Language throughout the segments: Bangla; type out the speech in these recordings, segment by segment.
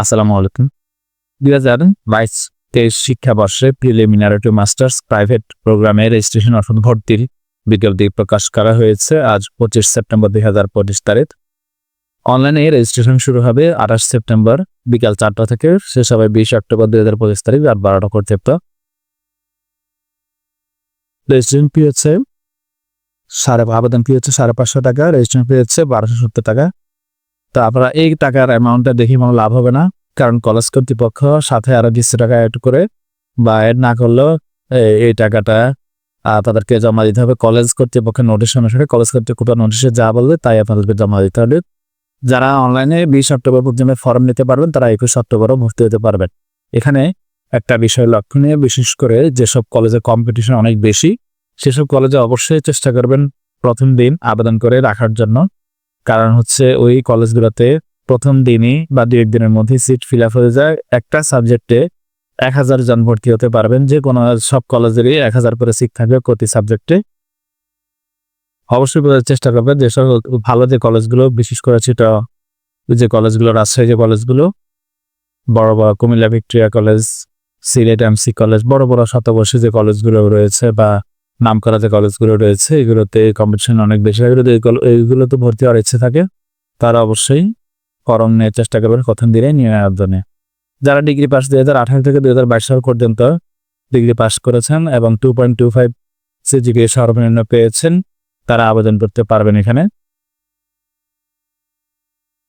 আসসালামু আলাইকুম। দুই হাজার বাইশ তেইশ শিক্ষাবর্ষে প্রিলিমিনারি টু মাস্টার্স প্রাইভেট প্রোগ্রামে রেজিস্ট্রেশন অর্থাৎ ভর্তির বিজ্ঞপ্তি প্রকাশ করা হয়েছে আজ পঁচিশ সেপ্টেম্বর দুই হাজার পঁচিশ তারিখ। অনলাইনে রেজিস্ট্রেশন শুরু হবে আঠাশ সেপ্টেম্বর বিকাল চারটা থেকে। শেষ হবে বিশ অক্টোবর দুই হাজার পঁচিশ তারিখ রাত বারোটা পর্যন্ত রেজিস্ট্রেশন ফি হচ্ছে সাড়ে আবেদন ফি হচ্ছে সাড়ে পাঁচশো টাকা, রেজিস্ট্রেশন ফি হচ্ছে বারোশো সত্তর টাকা। তো আপনারা এই টাকার অ্যামাউন্টটা দেখে মনে লাভ হবে না। কারণ কলেজ কর্তৃপক্ষ সাথে আরও দুশো টাকা অ্যাড করে বা অ্যাড না করলেও এই টাকাটা তাদেরকে জমা দিতে হবে। কলেজ কর্তৃপক্ষের নোটিশ অনুসারে কলেজ কর্তৃপক্ষ নোটিশে যা বলবে তাই আপনাদেরকে জমা দিতে হবে। যারা অনলাইনে বিশ অক্টোবর পর্যন্ত ফর্ম নিতে পারবেন, তারা একুশ অক্টোবরও ভর্তি হতে পারবেন। এখানে একটা বিষয় লক্ষণীয়, বিশেষ করে যেসব কলেজে কম্পিটিশন অনেক বেশি, সেসব কলেজে অবশ্যই চেষ্টা করবেন প্রথম দিন আবেদন করে রাখার জন্য। কারণ হচ্ছে ওই কলেজগুলোতে প্রথম দিনই বা দু একদিনের মধ্যে সিট ফিল আপ হয়ে যায়। একটা সাবজেক্টে এক হাজার জন ভর্তি হতে পারবেন, যে কোনো সব কলেজেরই এক হাজার করে সিট থাকবে প্রতি সাবজেক্টে অবশ্যই বোঝার চেষ্টা করবেন যেসব ভালো যে কলেজগুলো, বিশেষ করে সেটা যে কলেজগুলো, রাজশাহী যে কলেজগুলো, বড় বড় Comilla Victoria college, Sylhet MC college, বড় বড় শতবর্ষী যে কলেজগুলো রয়েছে বা নাম করা যে কলেজগুলো রয়েছে, এগুলোতে কম্পিটিশন অনেক বেশি এগুলোতে এইগুলো তো ভর্তি হওয়ার ইচ্ছে থাকে, তারা অবশ্যই ফর্ম নেওয়ার চেষ্টা করবেন প্রথম দিনে নিয়ে যারা ডিগ্রি পাস দুই হাজার আঠারো থেকে দুই হাজার বাইশ সাল পর্যন্ত ডিগ্রি পাস করেছেন এবং two point two five CGPA সর্বনিম্ন পেয়েছেন, তারা আবেদন করতে পারবেন এখানে।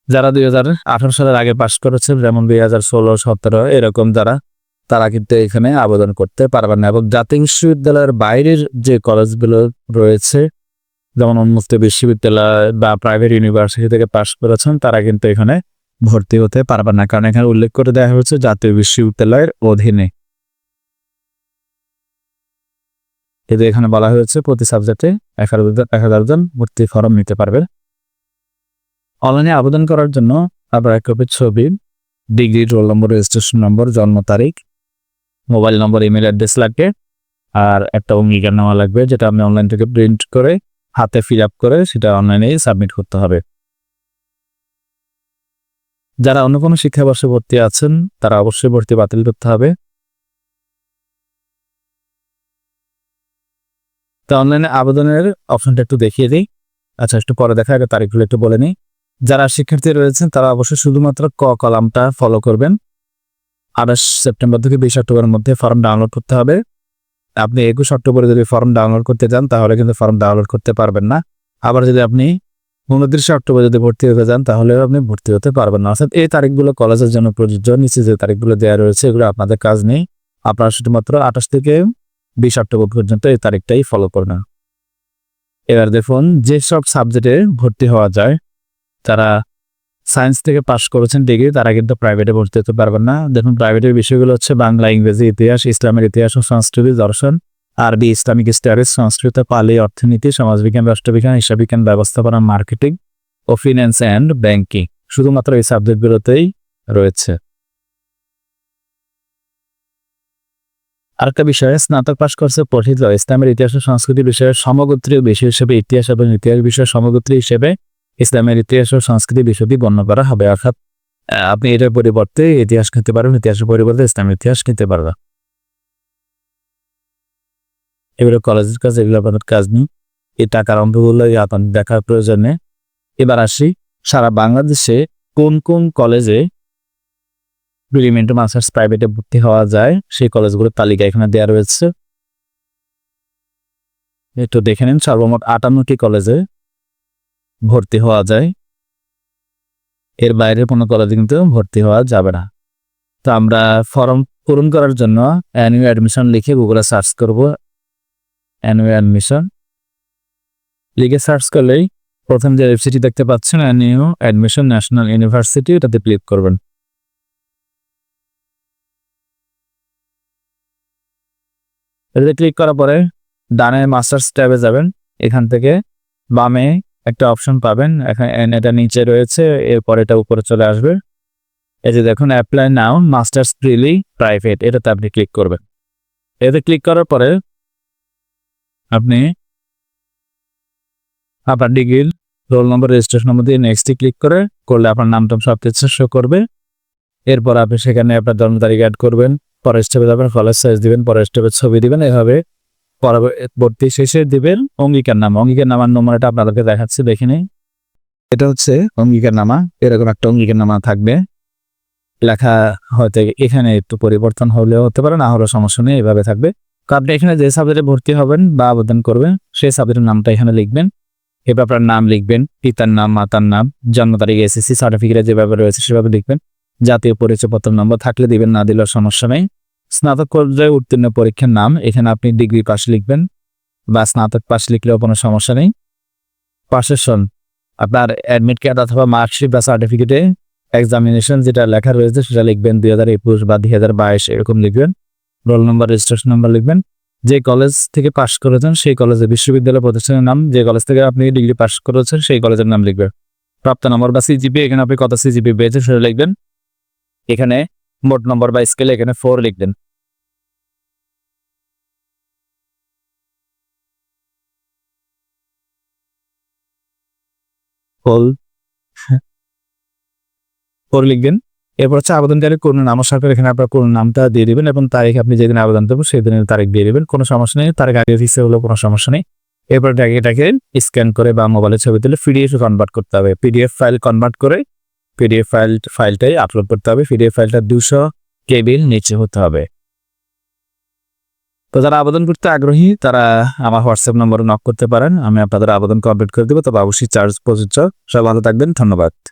যারা দুই হাজার আঠারো সালের আগে পাস করেছেন, যেমন দুই হাজার ষোলো, সতেরো, এরকম যারা তারা কিন্তু এখানে আবেদন করতে পারবেন না। এবং জাতীয় বিশ্ববিদ্যালয়ের বাইরের যে কলেজগুলো রয়েছে, যেমন উন্মুক্ত বিশ্ববিদ্যালয় বা প্রাইভেট ইউনিভার্সিটি থেকে পাশ করেছেন, তারা কিন্তু এখানে ভর্তি হতে পারবেন না। কারণ এখানে উল্লেখ করে দেওয়া হয়েছে জাতীয় বিশ্ববিদ্যালয়ের অধীনে। কিন্তু এখানে বলা হয়েছে প্রতি সাবজেক্টে এক হাজার জন ভর্তি ফর্ম নিতে পারবে। অনলাইনে আবেদন করার জন্য আপনার এক কপি ছবি degree roll number registration number জন্ম তারিখ মোবাইল নম্বর, ইমেল অ্যাড্রেস লাগবে। আর একটা অঙ্গীকার নেওয়া লাগবে, যেটা আপনি অনলাইন থেকে প্রিন্ট করে হাতে ফিল আপ করে সেটা অনলাইনে সাবমিট করতে হবে। যারা অন্য কোনো শিক্ষাবর্ষে ভর্তি আছেন, তারা অবশ্যই ভর্তি বাতিল করতে হবে। তা অনলাইনে আবেদনের অপশনটা একটু দেখিয়ে দিই। আচ্ছা একটু পরে দেখা তারিখগুলো একটু বলে নিই। যারা শিক্ষার্থী রয়েছেন, তারা অবশ্যই শুধুমাত্র ক কলামটা ফলো করবেন। আঠাশ সেপ্টেম্বর থেকে বিশ অক্টোবরের মধ্যে ফর্ম ডাউনলোড করতে হবে। আপনি একুশ অক্টোবরে যদি ফর্ম ডাউনলোড করতে যান তাহলে কিন্তু ফর্ম ডাউনলোড করতে পারবেন না। আবার যদি আপনি উনত্রিশে অক্টোবর যদি ভর্তি হতে যান তাহলেও আপনি ভর্তি হতে পারবেন না। অর্থাৎ এই তারিখগুলো কলেজের জন্য প্রযোজ্য, নিচে যে তারিখগুলো দেওয়া রয়েছে, এগুলো আপনাদের কাজ নেই। আপনারা শুধুমাত্র আঠাশ থেকে বিশ অক্টোবর পর্যন্ত এই তারিখটাই ফলো করবেন। এবার দেখুন, যেসব সাবজেক্টে ভর্তি হওয়া যায়, তারা সায়েন্স থেকে পাশ করেছেন ডিগ্রি তারা কিন্তু প্রাইভেটে ভর্তি হতে পারবেন না। দেখুন প্রাইভেটের বিষয়গুলো হচ্ছে বাংলা, ইংরেজি, ইতিহাস, ইসলামের ইতিহাস ও সংস্কৃতি দর্শন আরবি ইসলামিক স্টাডিজ সংস্কৃত, পালি, অর্থনীতি, সমাজবিজ্ঞান, রাষ্ট্রবিজ্ঞান হিসাব বিজ্ঞান ব্যবস্থাপনা মার্কেটিং ও ফিন্যান্স অ্যান্ড ব্যাংকিং শুধুমাত্র এই সাবজেক্টগুলোতেই রয়েছে। আরেকটা বিষয়ে, স্নাতক পাশ করছে পঠিত, ইসলামের ইতিহাস ও সংস্কৃতি বিষয়ে সমগোত্রীয় বিষয় হিসেবে, ইতিহাস এবং ইতিহাস বিষয়ের সমগোত্রী হিসেবে ইসলামের ইতিহাস ও সংস্কৃতি বিষয়টি বর্ণ করা হবে, অর্থাৎ আপনি এটার পরিবর্তে ইতিহাস নিতে পারবেন, ইতিহাসের পরিবর্তে ইসলামের ইতিহাস নিতে পারবেন। এবারে কলেজের কাজ, এগুলো আপনাদের কাজ নেই। এই টাকার অঙ্কগুলো আপনার দেখার প্রয়োজনে। এবার আসি, সারা বাংলাদেশে কোন কোন কলেজে প্রিলিমিনারি মাস্টার্স প্রাইভেটে ভর্তি হওয়া যায়, সেই কলেজগুলোর তালিকা এখানে দেওয়া রয়েছে। একটু দেখে নিন, সর্বমোট আটান্নটি কলেজে ভর্তি হওয়া যায়। এর বাইরে কোনো কলেজে কিন্তু ভর্তি হওয়া যাবে না। তো আমরা ফর্ম পূরণ করার জন্য অ্যানুয়াল অ্যাডমিশন লিখে গুগলে সার্চ করব। অ্যানুয়াল অ্যাডমিশন লিখে সার্চ করলেই প্রথম যে ওয়েবসাইটটি দেখতে পাচ্ছেন অ্যানিউ অ্যাডমিশন ন্যাশনাল ইউনিভার্সিটি ওটাতে ক্লিক করবেন। এটাতে ক্লিক করার পরে ডানে মাস্টার্স ট্যাবে যাবেন। এখান থেকে বামে একটা অপশন পাবেন। এখানে এটা নিচে রয়েছে, এরপর এটা উপরে চলে আসবে। এই যে দেখুন অ্যাপ্লাই নাও মাস্টার্স প্রিলি প্রাইভেট এটাতে আপনি ক্লিক করবেন। এতে ক্লিক করার পরে আপনি আপনার ডিগ্রির রোল নম্বর রেজিস্ট্রেশন নম্বর দিয়ে নেক্সটে ক্লিক করে, করলে আপনার নাম নামটাম সব কিছু শো করবে। এরপর আপনি সেখানে আপনার জন্ম তারিখ অ্যাড করবেন, পরের স্টেপে যাবেন কলেজ সাইজ দিবেন, পরের স্টেপে ছবি দিবেন, এভাবে পরবর্তী শেষে দিবেন অঙ্গীকার নামা। অঙ্গীকার নামার নম্বরটা আপনাদেরকে দেখাচ্ছি, দেখে নিই এটা হচ্ছে অঙ্গীকার নামা। এরকম একটা অঙ্গীকার নামা থাকবে। লেখা হয়তো এখানে একটু পরিবর্তন হলেও হতে পারে, না হলেও সমস্যা নেই, এভাবে থাকবে। আপনি এখানে যে সাবজেক্টে ভর্তি হবেন বা আবেদন করবেন, সেই সাবজেক্টের নামটা এখানে লিখবেন। এবার আপনার নাম লিখবেন, পিতার নাম, মাতার নাম, জন্ম তারিখ এসএসসি সার্টিফিকেট যেভাবে রয়েছে সেভাবে লিখবেন। জাতীয় পরিচয় পরিচয়পত্র নম্বর থাকলে দিবেন, না দিলেও সমস্যা নেই। স্নাতক পর্যায়ে উত্তীর্ণ পরীক্ষার নাম, এখানে আপনি ডিগ্রি পাস লিখবেন বা স্নাতক পাস লিখলেও কোনো সমস্যা নেই। পাশের সন আপনার অ্যাডমিট কার্ড অথবা মার্কশিট বা সার্টিফিকেটে এক্সামিনেশন যেটা লেখা রয়েছে, সেটা লিখবেন দুই হাজার একুশ বা দুই হাজার বাইশ, এরকম লিখবেন। রোল নম্বর রেজিস্ট্রেশন নাম্বার লিখবেন। যে কলেজ থেকে পাশ করেছেন, সেই কলেজের বিশ্ববিদ্যালয় প্রতিষ্ঠানের নাম, যে কলেজ থেকে আপনি ডিগ্রি পাশ করেছেন, সেই কলেজের নাম লিখবেন। প্রাপ্ত নম্বর বা সিজিপি এখানে আপনি কত সিজিপি পেয়েছেন, সেটা লিখবেন। এখানে মোট নম্বর বা স্কেলে এখানে ফোর লিখবেন। ফোল ফোর লিখবেন। এরপর হচ্ছে আবেদনকারী কোন নাম সরকার এখানে আপনার কোন নামটা দিয়ে দিবেন এবং তারিখ আপনি যেদিন আবেদন দেবো সেই দিনের তারিখ দিয়ে দিবেন। কোনো সমস্যা নেই। তারিখ আগে দিচ্ছে হলেও কোনো সমস্যা নেই। এরপর এটাকে স্ক্যান করে বা মোবাইলে ছবি তুলে পিডিএফ কনভার্ট করতে হবে। পিডিএফ ফাইল কনভার্ট করে পিডিএফ ফাইল ফাইলটাই আপলোড করতে হবে। পিডিএফ ফাইলটা দুশো কেবিল নিচে হতে হবে। তো যারা আবেদন করতে আগ্রহী, তারা আমার হোয়াটসঅ্যাপ নম্বরে নক করতে পারেন। আমি আপনাদের আবেদন কমপ্লিট করে দেবো। তবে অবশ্যই চার্জ প্রযোজ্য। সবাই ভালো থাকবেন। ধন্যবাদ।